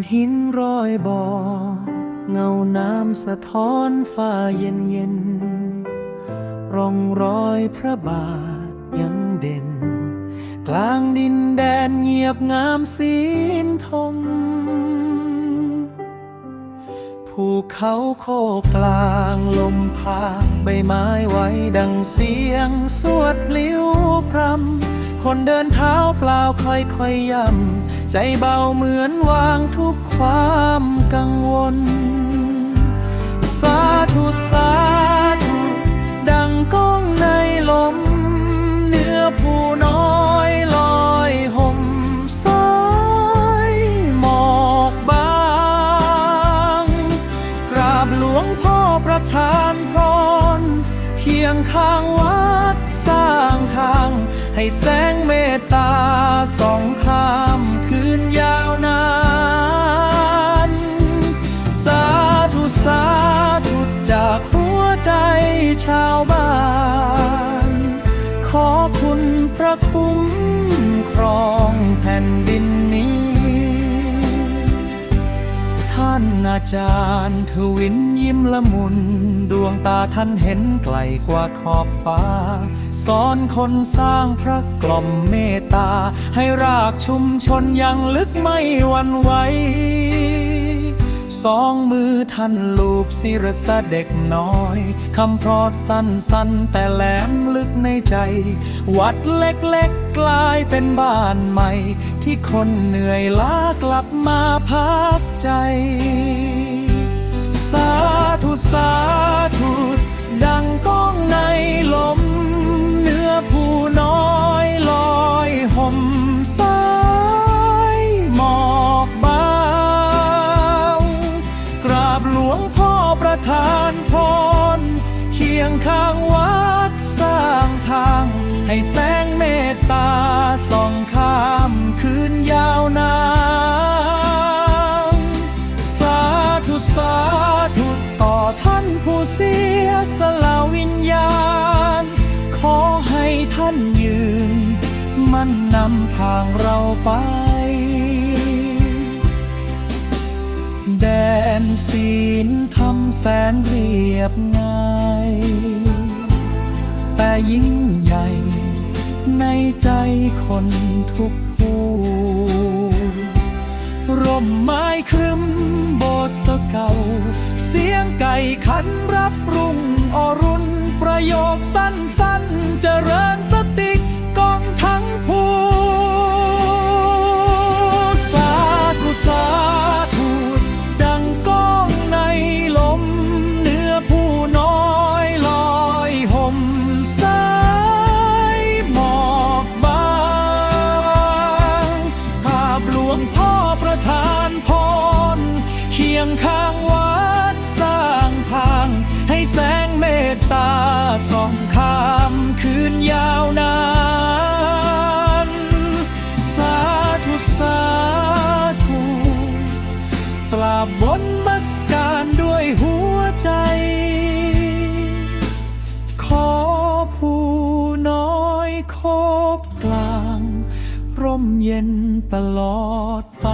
านหินรอยบ่อเงาน้ำสะท้อนฟ้าเย็นเย็นร่องรอยพระบาทยังเด่น กลางดินแดนเงียบงามศีลทมภูเขาโคกลางลมพาใบไม้ไหวดังเสียง สวดลิ้วพรำคนเดินเท้าเปล่าค่อยๆย่ำใจเบาเหมือนว่า ทุกความกังวล สาธุสาธุ ดังก้องในลม เนื้อผู้น้อยลอยห่มสายหมอกบาง กราบหลวงพ่อประธานพรเคียงข้างวัดสร้างทาง ให้แสงเมตตาส ชาวบ้าน ขอคุณพระคุ้มครองแผ่นดินนี้ ท่านอาจารย์ทวินยิ้มละมุน ดวงตาท่านเห็นไกลกว่าขอบฟ้า สอนคนสร้างพระกล่อมเมตตา ให้รากชุมชนยังลึกไม่วันไหว สองมือท่านลูบศิรษะเด็กน้อย คำเพราะสั้นๆ แต่แหลมลึกในใจ วัดเล็กๆ กลายเป็นบ้านใหม่ ที่คนเหนื่อยล้ากลับมาพักใจ สาธุ สาธุ ดังก้อง ส่องข้ามคืนยาวนานสาธุสาธุต่อท่านผู้เสียสละวิญญาณ ขอให้ท่านยืน มันนำทางเราไป แดนศีลทำแสนเรียบง่าย แต่ยิ่งใหญ่ ในใจคนทุกผู้ร่มไม้ครึมโบสถ์เก่า เสียงไก่ขันรับรุ่งอรุณประโยคสั้นๆเจริญสติ วงพ่อประธานพร เคียงข้างวัดสร้างทาง ให้แสงเมตตาส่องข้ามคืนยาวนาน สาธุสาธุกราบบนมัสการด้วยหัวใจ ขอผู้ มเย็นตลอดไป